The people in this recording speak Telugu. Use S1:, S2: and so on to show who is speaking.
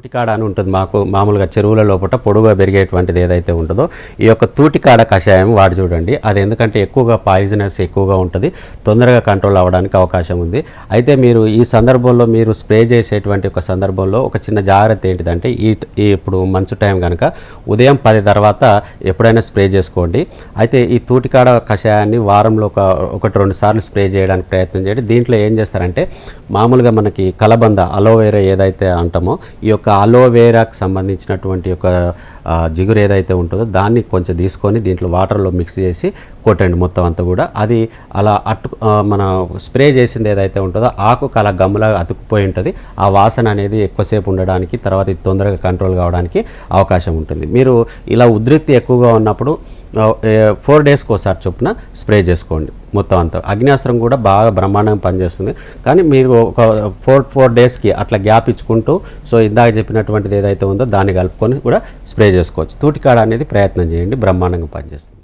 S1: తూటికాడ అని ఉంటుంది. మాకు మామూలుగా చెరువుల లోపల పొడుగా పెరిగేటువంటిది ఏదైతే ఉంటుందో ఈ యొక్క తూటికాడ కషాయం వాడి చూడండి. అది ఎందుకంటే ఎక్కువగా పాయిజనస్ ఎక్కువగా ఉంటుంది. తొందరగా కంట్రోల్ అవ్వడానికి అవకాశం ఉంది. అయితే మీరు ఈ సందర్భంలో మీరు స్ప్రే చేసేటువంటి ఒక సందర్భంలో ఒక చిన్న జాగ్రత్త ఏంటిదంటే ఈ ఈ ఇప్పుడు మంచు టైం కనుక ఉదయం పది తర్వాత ఎప్పుడైనా స్ప్రే చేసుకోండి. అయితే ఈ తూటికాడ కషాయాన్ని వారంలో ఒక ఒకటి రెండు సార్లు స్ప్రే చేయడానికి ప్రయత్నం చేయండి. దీంట్లో ఏం చేస్తారంటే మామూలుగా మనకి కలబంద అలోవేరా ఏదైతే అంటామో ఈ యొక్క అలోవేరాకు సంబంధించినటువంటి ఒక జిగురు ఏదైతే ఉంటుందో దాన్ని కొంచెం తీసుకొని దీంట్లో వాటర్లో మిక్స్ చేసి కొట్టండి మొత్తం అంతా కూడా. అది అలా అట్టు మన స్ప్రే చేసింది ఏదైతే ఉంటుందో ఆకుకు అలా గమ్ములా అతుక్కుపోయి ఉంటుంది. ఆ వాసన అనేది ఎక్కువసేపు ఉండడానికి తర్వాత ఇది తొందరగా కంట్రోల్ కావడానికి అవకాశం ఉంటుంది. మీరు ఇలా ఉధృతి ఎక్కువగా ఉన్నప్పుడు ఫోర్ డేస్కి ఒకసారి చొప్పున స్ప్రే చేసుకోండి. మొత్తం అంతా. అగ్నియాస్త్రం కూడా బాగా బ్రహ్మాండంగా పనిచేస్తుంది. కానీ మీరు ఒక ఫోర్ ఫోర్ డేస్కి అట్లా గ్యాప్ ఇచ్చుకుంటూ సో ఇందాక చెప్పినటువంటిది ఏదైతే ఉందో దాన్ని కలుపుకొని కూడా స్ప్రే చేసుకోవచ్చు. తూటికాడ అనేది ప్రయత్నం చేయండి. బ్రహ్మాండంగా పనిచేస్తుంది.